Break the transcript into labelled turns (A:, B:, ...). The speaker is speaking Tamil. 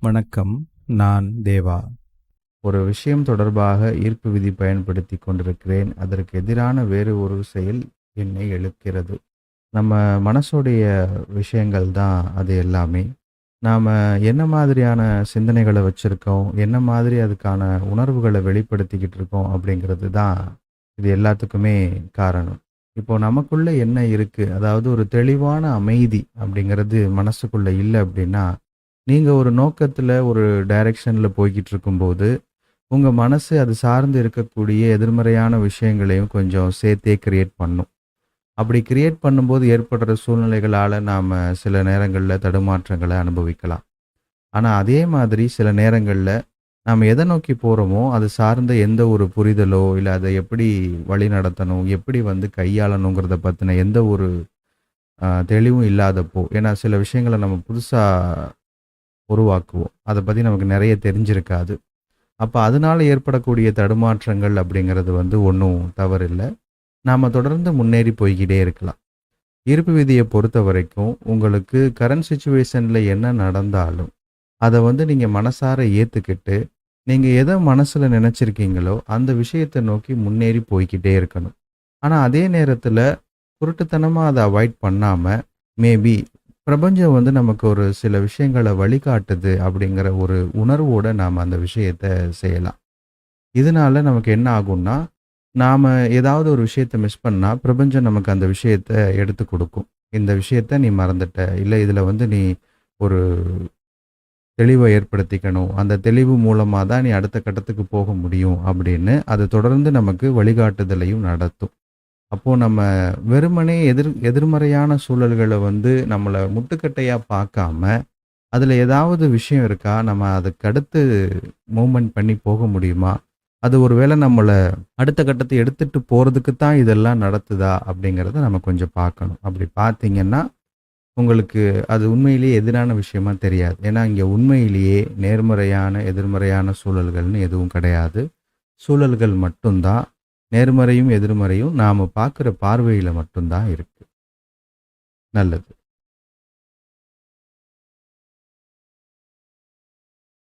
A: வணக்கம் நான் தேவா. ஒரு விஷயம் தொடர்பாக ஈர்ப்பு விதி பயன்படுத்தி கொண்டிருக்கிறேன். அதற்கு எதிரான வேறு ஒரு செயல் என்னை எழுக்கிறது. நம்ம மனசுடைய விஷயங்கள் தான் அது எல்லாமே. நாம் என்ன மாதிரியான சிந்தனைகளை வச்சுருக்கோம்? என்ன மாதிரி அதுக்கான உணர்வுகளை வெளிப்படுத்திக்கிட்டு இருக்கோம்? அப்படிங்கிறது தான் இது எல்லாத்துக்குமே காரணம். இப்போ நமக்குள்ளே என்ன இருக்குது அதாவது ஒரு தெளிவான அமைதி அப்படிங்கிறது மனசுக்குள்ளே இல்லை அப்படின்னா நீங்கள் ஒரு நோக்கத்தில் ஒரு டைரெக்ஷனில் போய்கிட்டு இருக்கும்போது உங்கள் மனசு அது சார்ந்து இருக்கக்கூடிய எதிர்மறையான விஷயங்களையும் கொஞ்சம் சேர்த்தே கிரியேட் பண்ணும். அப்படி கிரியேட் பண்ணும்போது ஏற்படுற சூழ்நிலைகளால் நாம் சில நேரங்களில் தடுமாற்றங்களை அனுபவிக்கலாம். ஆனால் அதே மாதிரி சில நேரங்களில் நாம் எதை நோக்கி போகிறோமோ அது சார்ந்த எந்த ஒரு புரிதலோ இல்லை அதை எப்படி வழி நடத்தணும் எப்படி வந்து கையாளணுங்கிறத பற்றின எந்த ஒரு தெளிவும் இல்லாதப்போ ஏன்னா சில விஷயங்களை நம்ம புதுசாக உருவாக்குவோம். அதை பற்றி நமக்கு நிறைய தெரிஞ்சிருக்காது. அப்போ அதனால ஏற்படக்கூடிய தடுமாற்றங்கள் அப்படிங்கிறது வந்து ஒன்றும் தவறில்லை. நாம் தொடர்ந்து முன்னேறி போய்கிட்டே இருக்கலாம். இருப்பு விதியை பொறுத்த வரைக்கும் உங்களுக்கு கரண்ட் சுச்சுவேஷனில் என்ன நடந்தாலும் அதை வந்து நீங்கள் மனசார ஏற்றுக்கிட்டு நீங்கள் எதை மனசில் நினச்சிருக்கீங்களோ அந்த விஷயத்தை நோக்கி முன்னேறி போய்க்கிட்டே இருக்கணும். ஆனால் அதே நேரத்தில் குருட்டுத்தனமாக அதை அவாய்ட் பண்ணாமல் மேபி பிரபஞ்சம் வந்து நமக்கு ஒரு சில விஷயங்களை வழிகாட்டுது அப்படிங்கிற ஒரு உணர்வோடு நாம் அந்த விஷயத்தை செய்யலாம். இதனால நமக்கு என்ன ஆகும்னா நாம் ஏதாவது ஒரு விஷயத்தை மிஸ் பண்ணால் பிரபஞ்சம் நமக்கு அந்த விஷயத்தை எடுத்து கொடுக்கும். இந்த விஷயத்த நீ மறந்துட்ட இல்லை இதில் வந்து நீ ஒரு தெளிவை ஏற்படுத்திக்கணும் அந்த தெளிவு மூலமாக தான் நீ அடுத்த கட்டத்துக்கு போக முடியும் அப்படின்னு அது தொடர்ந்து நமக்கு வழிகாட்டுதலையும் நடத்தும். அப்போது நம்ம வெறுமனே எதிர் எதிர்மறையான சூழல்களை வந்து நம்மளை முட்டுக்கட்டையாக பார்க்காம அதில் ஏதாவது விஷயம் இருக்கா? நம்ம அதுக்கு அடுத்து மூமெண்ட் பண்ணி போக முடியுமா? அது ஒருவேளை நம்மளை அடுத்த கட்டத்தை எடுத்துட்டு போகிறதுக்கு தான் இதெல்லாம் நடத்துதா? அப்படிங்கிறத நம்ம கொஞ்சம் பார்க்கணும். அப்படி பார்த்தீங்கன்னா உங்களுக்கு அது உண்மையிலேயே எதிரான விஷயமா தெரியாது. ஏன்னா இங்கே உண்மையிலேயே நேர்மறையான எதிர்மறையான சூழல்கள்னு எதுவும் கிடையாது. சூழல்கள் மட்டும்தான். நேர்மறையும் எதிர்மறையும் நாம் பார்க்குற பார்வையில் மட்டும்தான் இருக்குது நல்லது.